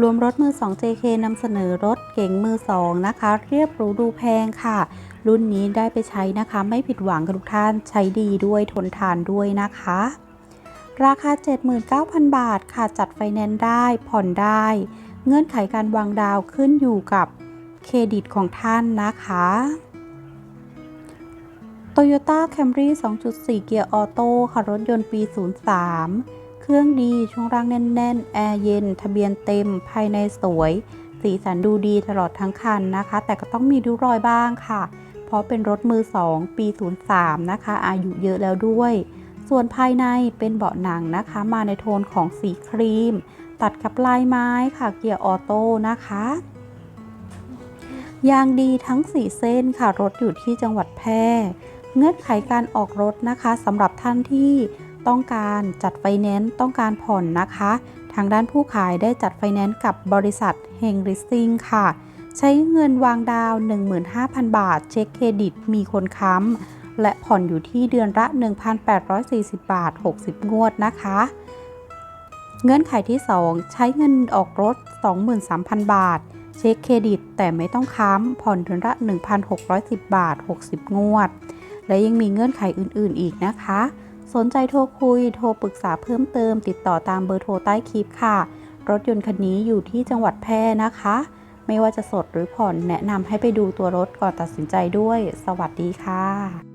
รวมรถมือ 2 JK นำเสนอรถเก๋งมือ 2 นะคะ เรียบหรูดูแพงค่ะ รุ่นนี้ได้ไปใช้นะคะ ไม่ผิดหวังกับทุกท่านใช้ดีด้วยทนทานด้วยนะคะ ราคา 79,000 บาทค่ะ จัดไฟแนนซ์ได้ผ่อนได้ เงื่อนไขการวางดาวขึ้นอยู่กับเครดิตของท่านนะคะ Toyota Camry 2.4 เกียร์ออโต้ค่ะรถยนต์ปี 03 รื่องดีช่วงล่างแน่น ๆ แอร์เย็น ทะเบียนเต็ม ภายในสวย สีสันดูดีตลอดทั้งคันนะคะ แต่ก็ต้องมีริ้วรอยบ้างค่ะ เพราะเป็นรถมือ 2 ปี 03 นะคะ อายุเยอะแล้วด้วย ส่วนภายในเป็นเบาะหนังนะคะ มาในโทนของสีครีม ตัดกับลายไม้ค่ะ เกียร์ออโต้นะคะยางดีทั้ง 4 เส้นค่ะ รถอยู่ที่จังหวัดแพร่ เงื่อนไขการออกรถนะคะสำหรับท่านที่ ต้องการจัดไฟแนนซ์ต้องการผ่อนนะคะ ทางด้านผู้ขายได้จัดไฟแนนซ์กับบริษัทเฮงริสซิงค่ะ ใช้เงินวางดาว 15,000 บาท เช็คเครดิตมีคนค้ำและผ่อนอยู่ที่เดือนละ 1,840 บาท 60 งวดนะคะ เงื่อนไขที่ 2 ใช้เงินออกรถ 23,000 บาท เช็คเครดิตแต่ไม่ต้องค้ำผ่อนเดือนละ 1,610 บาท 60 งวด และยังมีเงื่อนไขอื่น ๆ อีกนะคะ สนใจโทรคุยโทรปรึกษาเพิ่มเติม ติดต่อตามเบอร์โทรใต้คลิปค่ะ รถยนต์คันนี้อยู่ที่จังหวัดแพร่นะคะ ไม่ว่าจะสดหรือผ่อนแนะนำให้ไปดูตัวรถก่อนตัดสินใจด้วย สวัสดีค่ะ